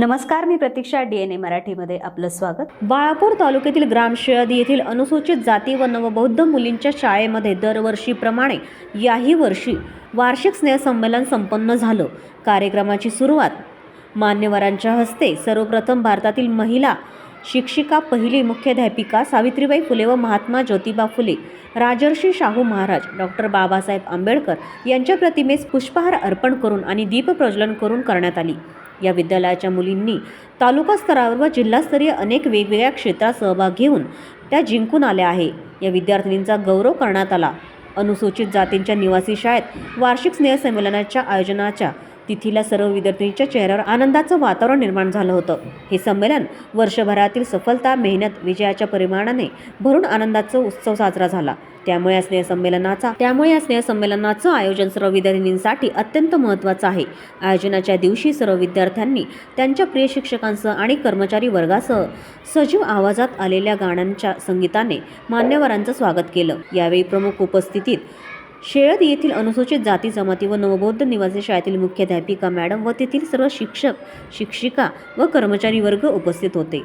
नमस्कार मी प्रतीक्षा D N A मराठीमध्ये आपलं स्वागत. बाळापूर तालुक्यातील ग्रामशेळदी येथील अनुसूचित जाती व नवबौद्ध मुलींच्या शाळेमध्ये दरवर्षीप्रमाणे याही वर्षी वार्षिक स्नेहसंमेलन संपन्न झालं. कार्यक्रमाची सुरुवात मान्यवरांच्या हस्ते सर्वप्रथम भारतातील महिला शिक्षिका पहिली मुख्याध्यापिका सावित्रीबाई फुले व महात्मा ज्योतिबा फुले राजर्षी शाहू महाराज डॉक्टर बाबासाहेब आंबेडकर यांच्या प्रतिमेस पुष्पहार अर्पण करून आणि दीपप्रज्वलन करून करण्यात आली. या विद्यालयाच्या मुलींनी तालुका स्तरावर व जिल्हास्तरीय अनेक वेगवेगळ्या क्षेत्रात सहभाग घेऊन त्या जिंकून आल्या आहे. या विद्यार्थिनींचा गौरव करण्यात आला. अनुसूचित जातींच्या निवासी शाळेत वार्षिक स्नेहसंमेलनाच्या आयोजनाच्या तिथीला सर्व विद्यार्थ्यांच्या चेहऱ्यावर आनंदाचं वातावरण निर्माण झालं होतं. हे संमेलन वर्षभरातील सफलता मेहनत विजयाच्या परिमाणाने भरून आनंदाचा उत्सव साजरा झाला. त्यामुळे या स्नेहसंमेलनाचा त्यामुळे या स्नेहसंमेलनाचं आयोजन सर्व विद्यार्थिनींसाठी अत्यंत महत्त्वाचं आहे. आयोजनाच्या दिवशी सर्व विद्यार्थ्यांनी त्यांच्या प्रिय शिक्षकांसह आणि कर्मचारी वर्गासह सजीव आवाजात आलेल्या गाण्यांच्या संगीताने मान्यवरांचं स्वागत केलं. यावेळी प्रमुख उपस्थितीत शेळद येथील अनुसूचित जाती जमाती व नवबौद्ध निवासी शाळेतील मुख्याध्यापिका मॅडम व तेथील सर्व शिक्षक शिक्षिका व कर्मचारी वर्ग उपस्थित होते.